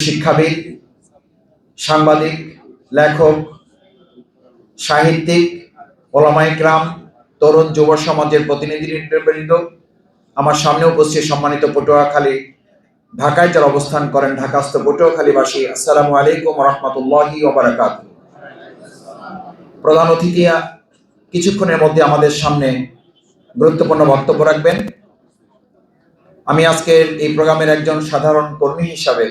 শিক্ষাবিদ, সাংবাদিক, লেখক, সাহিত্যিক ওলামাইকরাম তরুণ যুব সমাজের প্রতিনিধিবৃন্দ আমার সামনে উপস্থিত সম্মানিত পটুয়াখালী ঢাকায় যারা অবস্থান করেন, ঢাকাস্থ পটুয়াখালীবাসী, আসসালামু আলাইকুম রহমতুল্লাহি ওবরাকাত। প্রধান অতিথি কিছুক্ষণের মধ্যে আমাদের সামনে গুরুত্বপূর্ণ বক্তব্য রাখবেন। আমি আজকের এই প্রোগ্রামের একজন সাধারণ কর্মী হিসাবে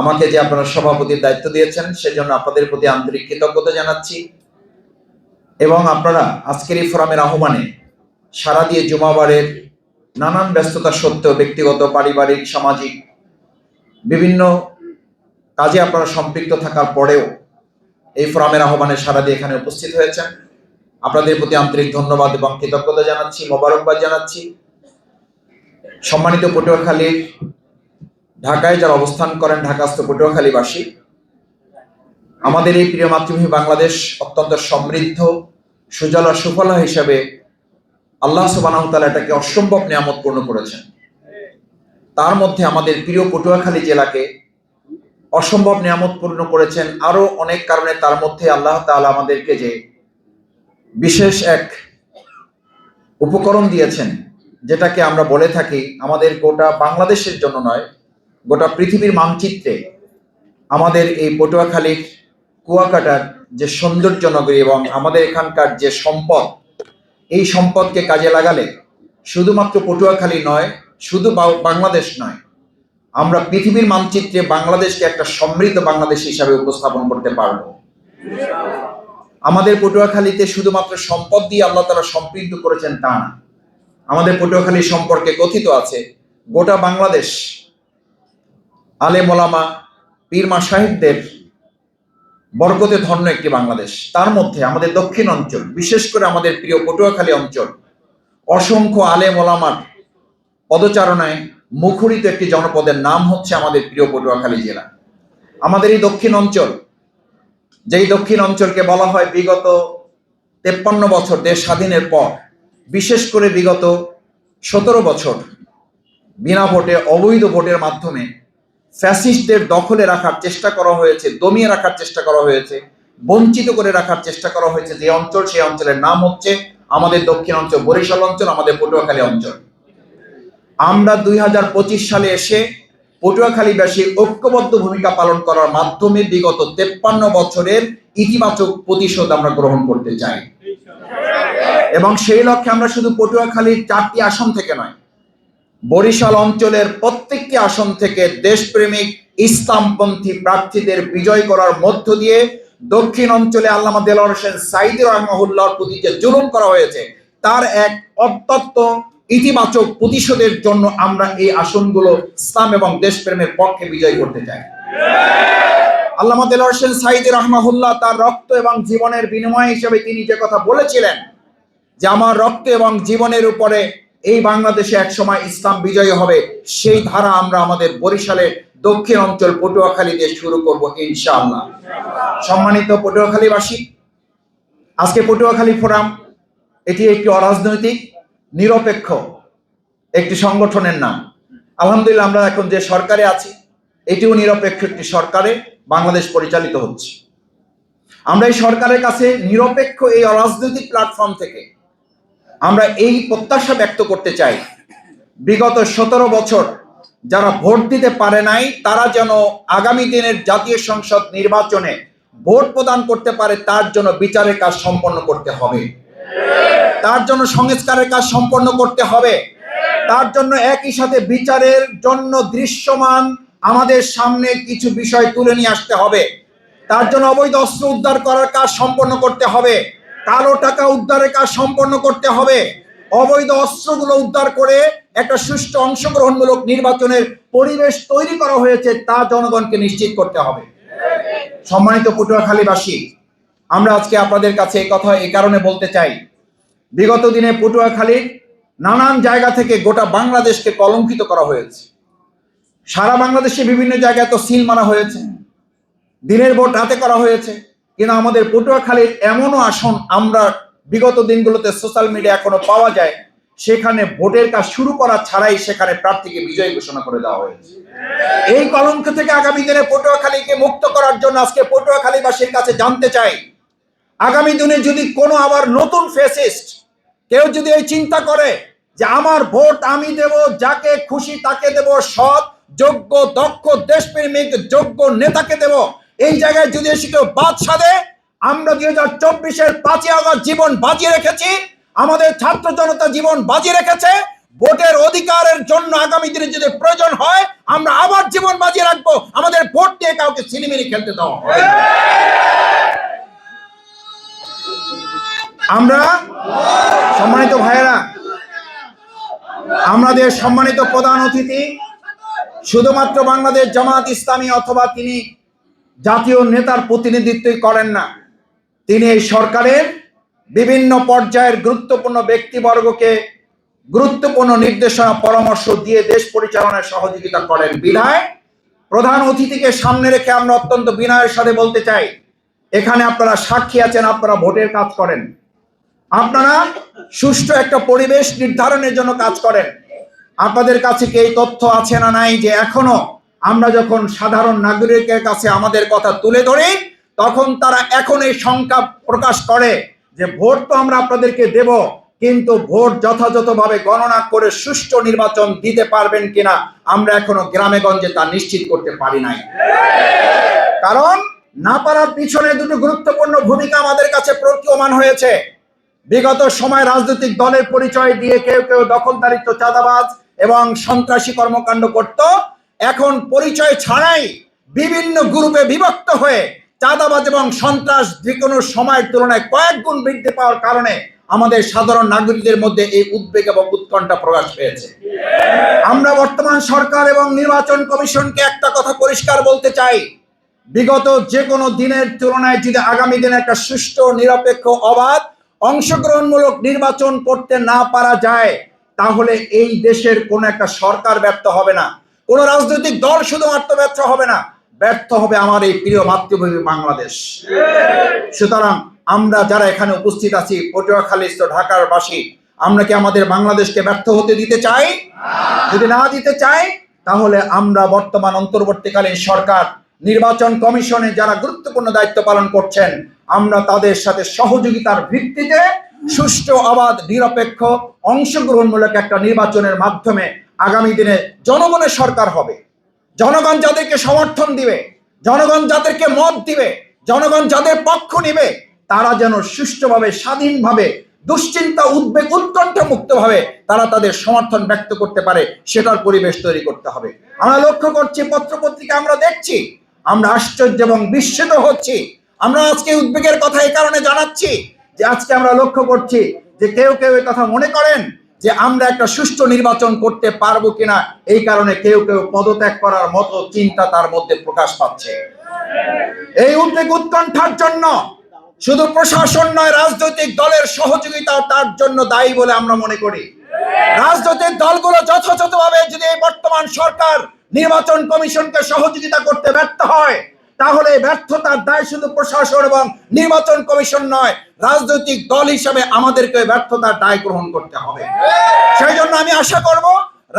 আমাকে যে আপনারা সভাপতির দায়িত্ব দিয়েছেন, সেজন্য আপনাদের প্রতি আন্তরিক কৃতজ্ঞতা জানাচ্ছি। এবং আপনারা আজকের এই ফোরামের আহ্বানে সারা দিয়ে জুমাবারের নানান ব্যস্ততা সত্ত্বেও ব্যক্তিগত, পারিবারিক, সামাজিক বিভিন্ন কাজে আপনারা সম্পৃক্ত থাকার পরেও এই ফোরামের আহ্বানে সারা দিয়ে এখানে উপস্থিত হয়েছেন। আপনাদের প্রতি আন্তরিক ধন্যবাদ এবং কৃতজ্ঞতা জানাচ্ছি, মোবারকবাদ জানাচ্ছি। সম্মানিত পটুয়াখালীর ঢাকায় যারা অবস্থান করেন, ঢাকাস্থ পটুয়াখালীবাসী, আমাদের এই প্রিয় মাতৃভূমি বাংলাদেশ অত্যন্ত সমৃদ্ধ, সুজলা, সুফলা হিসাবে আল্লাহ সুবানাহ তালা এটাকে অসম্ভব নিয়ামত পূর্ণ করেছেন। তার মধ্যে আমাদের প্রিয় পটুয়াখালী জেলাকে অসম্ভব নিয়ামত পূর্ণ করেছেন আরও অনেক কারণে তার মধ্যে আল্লাহ তাআলা আমাদেরকে যে বিশেষ এক উপকরণ দিয়েছেন, যেটাকে আমরা বলে থাকি আমাদের গোটা বাংলাদেশের জন্য নয় গোটা পৃথিবীর মানচিত্রে আমাদের এই পটুয়াখালীর কুয়াকাটার যে সৌন্দর্য নগরী এবং আমাদের এখানকার যে সম্পদ, এই সম্পদকে কাজে লাগালে শুধুমাত্র পটুয়াখালী নয়, শুধু বাংলাদেশ নয়, আমরা পৃথিবীর মানচিত্রে বাংলাদেশকে একটা সমৃদ্ধ বাংলাদেশ হিসাবে উপস্থাপন করতে পারব। আমাদের পটুয়াখালীতে শুধুমাত্র সম্পদ দিয়ে আল্লাহ তারা সমৃদ্ধ করেছেন তা না। আমাদের পটুয়াখালী সম্পর্কে কথিত আছে, গোটা বাংলাদেশ আলে মোলামা পীরমা সাহেবদের বরকতে ধন্য একটি বাংলাদেশ। তার মধ্যে আমাদের দক্ষিণ অঞ্চল, বিশেষ করে আমাদের প্রিয় পটুয়াখালী অঞ্চল, অসংখ্য আলে মোলামার পদচারণায় মুখরিত একটি জনপদের নাম হচ্ছে আমাদের প্রিয় পটুয়াখালী জেলা। আমাদের এই দক্ষিণ অঞ্চল, যেই দক্ষিণ অঞ্চলকে বলা হয় বিগত তেপ্পান্ন বছর দেশ স্বাধীনের পর, বিশেষ করে বিগত সতেরো বছর, বিনা ভোটে অবৈধ ভোটের মাধ্যমে ফ্যাসিস্টদের দখলে রাখার চেষ্টা করা হয়েছে, দমিয়ে রাখার চেষ্টা করা হয়েছে, বঞ্চিত করে রাখার চেষ্টা করা হয়েছে যে অঞ্চল, সেই অঞ্চলের নাম হচ্ছে আমাদের দক্ষিণ অঞ্চল, বরিশাল অঞ্চল, আমাদের পটুয়াখালী অঞ্চল। আমরা দুই হাজার পঁচিশ সালে এসে পটুয়াখালীবাসী ঐক্যবদ্ধ ভূমিকা পালন করার মাধ্যমে বিগত তেপ্পান্ন বছরের ইতিবাচক প্রতিশোধ আমরা গ্রহণ করতে চাই। এবং সেই লক্ষ্যে আমরা শুধু পটুয়াখালীর চারটি আসন থেকে নয় বরিশাল অঞ্চলের প্রত্যেকটি আসন থেকে দেশপ্রেমিক ইসলামপন্থী প্রার্থীদের বিজয় করার মধ্য দিয়ে দক্ষিণ অঞ্চলে আল্লামা দেলোয়ার হোসেন সাইদি রহমাহুল্লাহর প্রতি যে জুলুম করা হয়েছে, তার এক অত্যন্ত ইতিবাচক প্রতিশোধের জন্য আমরা এই আসনগুলো ইসলাম এবং দেশপ্রেমের পক্ষে বিজয় করতে চাই। আল্লামা দেলোয়ার হোসেন সাইদি রহমাহুল্লাহ তার রক্ত এবং জীবনের বিনিময় হিসেবে তিনি যে কথা বলেছিলেন, যে আমার রক্ত এবং জীবনের উপরে এই বাংলাদেশে একসময় ইসলাম বিজয়ী হবে, সেই ধারা আমরা আমাদের বরিশালের দক্ষিণ অঞ্চল পটুয়াখালী দিয়ে শুরু করব ইনশাআল্লাহ। সম্মানিত পটুয়াখালীবাসী, আজকে পটুয়াখালী ফোরাম, এটি একটি অরাজনৈতিক, নিরপেক্ষ একটি সংগঠনের নাম। আলহামদুলিল্লাহ আমরা এখন যে সরকারে আছি, এটিও নিরপেক্ষ একটি সরকারে বাংলাদেশ পরিচালিত হচ্ছে। আমরা এই সরকারের কাছে নিরপেক্ষ এই অরাজনৈতিক প্ল্যাটফর্ম থেকে আমরা এই প্রত্যাশা ব্যক্ত করতে চাই। বিগত সতেরো বছর যারা ভোট দিতে পারে নাই, তারা যেন আগামী দিনের জাতীয় সংসদ নির্বাচনে ভোট প্রদান করতে পারে, তার জন্য বিচারের কাজ সম্পন্ন করতে হবে। তার জন্য সংস্কারের কাজ সম্পন্ন করতে হবে। তার জন্য একই সাথে বিচারের জন্য দৃশ্যমান আমাদের সামনে কিছু বিষয় তুলে নিয়ে আসতে হবে। তার জন্য অবৈধ অস্ত্র উদ্ধার করার কাজ সম্পন্ন করতে হবে। কালো টাকা উদ্ধারের কাজ সম্পন্ন করতে হবে। অবৈধ অস্ত্রগুলো উদ্ধার করে একটা সুষ্ঠু অংশগ্রহণমূলক নির্বাচনের পরিবেশ তৈরি করা হয়েছে, তা জনগণকে নিশ্চিত করতে হবে। সম্মানিত পটুয়াখালীবাসী, আমরা আজকে আপনাদের কাছে এই কথা এই কারণে বলতে চাই, বিগত দিনে পটুয়াখালীর নানান জায়গা থেকে গোটা বাংলাদেশকে কলঙ্কিত করা হয়েছে। সারা বাংলাদেশে বিভিন্ন জায়গায় তো সিল মারা হয়েছে, দিনের ভোট রাতে করা হয়েছে কিন্তু আমাদের পটুয়াখালীর এমনও আসন আমরা বিগত দিনগুলোতে সোশ্যাল মিডিয়া এখনও পাওয়া যায়, সেখানে ভোটের কাজ শুরু করা ছাড়াই সেখানে প্রার্থীকে বিজয়ী ঘোষণা করে দেওয়া হয়েছে। এই কলঙ্ক থেকে আগামী দিনে পটুয়াখালীকে মুক্ত করার জন্য আজকে পটুয়াখালীবাসীর কাছে জানতে চাই, আগামী দিনে যদি কোনো আবার নতুন ফেসিস্ট কেউ যদি এই চিন্তা করে যে আমার ভোট আমি দেব, যাকে খুশি তাকে দেব, সৎ, যোগ্য, দক্ষ, দেশপ্রেমিক, যোগ্য নেতাকে দেব এই জায়গায় যদি এসে কেউ বাদ সাধে আমরা দুই হাজার চব্বিশের পাঁচই আগস্ট জীবন বাজিয়ে রেখেছি, আমাদের ছাত্র জনতা জীবন বাজিয়ে রেখেছে, ভোটের অধিকারের জন্য আগামী দিনে যদি প্রয়োজন হয়, আমরা আবার জীবন বাজিয়ে রাখব। আমাদের ভোট দিয়ে কাউকে সিনেমিনি খেলতে দেওয়া হয় আমরা সম্মানিত ভাইয়েরা, আমাদের সম্মানিত প্রধান অতিথি, শুধুমাত্র বাংলাদেশ জামাত ইসলামী অথবা তিনি জাতীয় নেতার প্রতিনিধিত্বই করেন না। তিনি এই সরকারের বিভিন্ন পর্যায়ের গুরুত্বপূর্ণ ব্যক্তিবর্গকে গুরুত্বপূর্ণ নির্দেশনা, পরামর্শ দিয়ে দেশ পরিচালনায় সহযোগিতা করেন। বিধায় প্রধান অতিথিকে সামনে রেখে আমরা অত্যন্ত বিনয়ের সাথে বলতে চাই, এখানে আপনারা সাক্ষী আছেন, আপনারা ভোটের কাজ করেন। আপনারা সুষ্ঠু একটা পরিবেশ নির্ধারণের জন্য কাজ করেন। আপনাদের কাছে কি এই তথ্য আছে না নাই যে এখনও আমরা যখন সাধারণ নাগরিকের কাছে আমাদের কথা তুলে ধরি, তখন তারা এখন এই শঙ্কা প্রকাশ করে যে ভোট তো আমরা আপনাদেরকে দেব, কিন্তু ভোট যথাযথভাবে গণনা করে সুষ্ঠু নির্বাচন দিতে পারবেন কিনা আমরা এখনও গ্রামেগঞ্জে তা নিশ্চিত করতে পারি নাই। কারণ না পারার পিছনে দুটো গুরুত্বপূর্ণ ভূমিকা আমাদের কাছে প্রতীয়মান হয়েছে। বিগত সময় রাজনৈতিক দলের পরিচয় দিয়ে কেউ কেউ দখলদারিত্ব, চাঁদাবাজ এবং সন্ত্রাসী কর্মকাণ্ড করত। এখন পরিচয় ছাড়াই বিভিন্ন গ্রুপে বিভক্ত হয়ে চাঁদাবাজ এবং সন্ত্রাস যে কোনো সময়ের তুলনায় কয়েক গুণ বৃদ্ধি পাওয়ার কারণে আমাদের সাধারণ নাগরিকদের মধ্যে এই উদ্বেগ এবং উৎকণ্ঠা প্রকাশ পেয়েছে। আমরা বর্তমান সরকার এবং নির্বাচন কমিশনকে একটা কথা পরিষ্কার বলতে চাই। বিগত যে কোনো দিনের তুলনায় যদি আগামী দিনে একটা সুষ্ঠু, নিরপেক্ষ, অবাধ, অংশগ্রহণমূলক নির্বাচন করতে না পারা যায়, তাহলে এই দেশের কোন একটা সরকার ব্যর্থ হবে না। কোন রাজনৈতিক দল শুধুমাত্র ব্যর্থ হবে না, ব্যর্থ হবে আমার এই প্রিয় মাতৃভূমি বাংলাদেশ। সুতরাং আমরা যারা এখানে উপস্থিত আছি পটুয়াখালীস্থ ঢাকার বাসী আমরা কি আমাদের বাংলাদেশকে ব্যর্থ হতে দিতে চাই? যদি না দিতে চাই, তাহলে আমরা বর্তমান অন্তর্বর্তীকালীন সরকার, নির্বাচন কমিশনে যারা গুরুত্বপূর্ণ দায়িত্ব পালন করছেন, আমরা তাদের সাথে সহযোগিতার ভিত্তিতে সুষ্ঠু অবাধ নিরপেক্ষ, অংশগ্রহণমূলক একটা নির্বাচনের মাধ্যমে আগামী দিনে জনগণের সরকার হবে। জনগণ যাদেরকে সমর্থন দিবে, জনগণ যাদেরকে মত দিবে, জনগণ যাদের পক্ষ নিবে, তারা যেন সুষ্ঠুভাবে, স্বাধীনভাবে, দুশ্চিন্তা, উদ্বেগ, উৎকণ্ঠা মুক্তভাবে তারা তাদের সমর্থন ব্যক্ত করতে পারে, সেটার পরিবেশ তৈরি করতে হবে। আমরা লক্ষ্য করছি, পত্রপত্রিকা আমরা দেখছি, আমরা আশ্চর্য এবং বিস্মিত হচ্ছি। আমরা আজকে উদ্বেগের কথা এই কারণে জানাচ্ছি যে আজকে আমরা লক্ষ্য করছি যে কেউ কেউ কথা মনে করেন যে আমরা একটা সুষ্ঠু নির্বাচন করতে পারব কিনা, এই কারণে কেউ কেউ পদত্যাগ করার মতো চিন্তা তার মধ্যে প্রকাশ পাচ্ছে। এই উদ্বেগ উৎকণ্ঠার জন্য শুধু প্রশাসন নয়, রাজনৈতিক দলের সহযোগিতা তার জন্য দায়ী বলে আমরা মনে করি। রাজনৈতিক দলগুলো যথাযথভাবে যদি বর্তমান সরকার নির্বাচন কমিশনকে সহযোগিতা করতে ব্যর্থ হয়, তাহলে ব্যর্থতার দায় শুধু প্রশাসন এবং নির্বাচন কমিশন নয় রাজনৈতিক দল হিসাবে আমাদেরকে ব্যর্থতার দায় গ্রহণ করতে হবে। সেই জন্য আমি আশা করব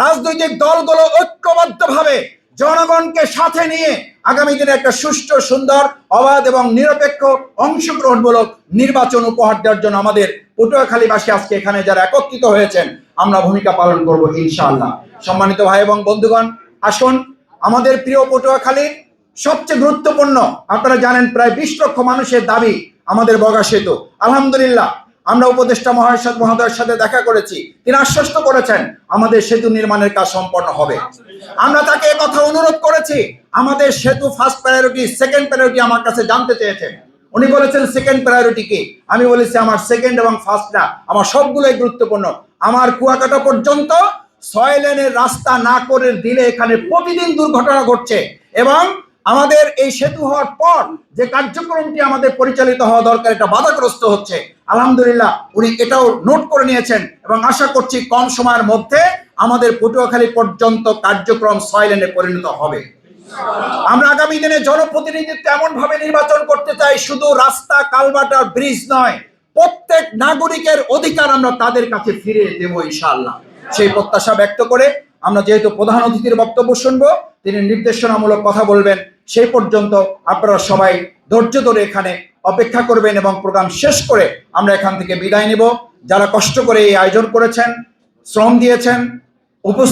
রাজনৈতিক দলগুলো ঐক্যবদ্ধভাবে জনগণকে সাথে নিয়ে আগামী দিনে একটা সুষ্ঠু, সুন্দর, অবাধ এবং নিরপেক্ষ অংশগ্রহণমূলক নির্বাচন উপহার দেওয়ার জন্য আমাদের পটুয়াখালীবাসী আজকে এখানে যারা একত্রিত হয়েছেন, আমরা ভূমিকা পালন করব ইনশাআল্লাহ। সম্মানিত ভাই এবং বন্ধুগণ, আসুন, আমাদের প্রিয় পটুয়াখালীর সবচেয়ে গুরুত্বপূর্ণ, আপনারা জানেন প্রায় বিশ লক্ষ মানুষের দাবি আমাদের বগা সেতু। আলহামদুলিল্লাহ, আমরা উপদেষ্টা মহাশয় মহোদয়ের সাথে দেখা করেছি। তিনি আশ্বস্ত করেছেন, আমাদের সেতু নির্মাণের কাজ সম্পন্ন হবে। আমরা তাকে কথা অনুরোধ করেছি, আমাদের সেতু ফার্স্ট প্রায়োরিটি সেকেন্ড প্রায়োরিটি আমার কাছে জানতে চেয়েছেন। উনি বলেছেন সেকেন্ড প্রায়োরিটি কি? আমি বলেছি, আমার সেকেন্ড এবং ফার্স্ট না আমার সবগুলোই গুরুত্বপূর্ণ। আমার কুয়াকাটা পর্যন্ত ছয় লেনের রাস্তা না করে দিলে এখানে প্রতিদিন দুর্ঘটনা ঘটছে এবং আমাদের এই সেতু হওয়ার পর যে কার্যক্রমটি আমাদের পরিচালিত হওয়া দরকার, এটা বাধাগ্রস্ত হচ্ছে। আলহামদুলিল্লাহ, উনি এটাও নোট করে নিয়েছেন এবং আশা করছি কম সময়ের মধ্যে আমাদের পটুয়াখালী পর্যন্ত কার্যক্রম ছয় লেনে পরিণত হবে। আমরা আগামী দিনে জনপ্রতিনিধিত্ব এমন ভাবে নির্বাচন করতে চাই, শুধু রাস্তা কালভার্ট আর ব্রিজ নয়, প্রত্যেক নাগরিকের অধিকার আমরা তাদের কাছে ফিরে দেব ইনশাআল্লাহ। সেই প্রত্যাশা ব্যক্ত করে আমরা যেহেতু প্রধান অতিথির বক্তব্য শুনব তিনি নির্দেশনামূলক কথা বলবেন। সেই পর্যন্ত আপনারা সবাই ধৈর্য ধরে এখানে অপেক্ষা করবেন এবং প্রোগ্রাম শেষ করে আমরা এখান থেকে বিদায় নেব। যারা কষ্ট করে এই আয়োজন করেছেন, শ্রম দিয়েছেন, উপস্থিত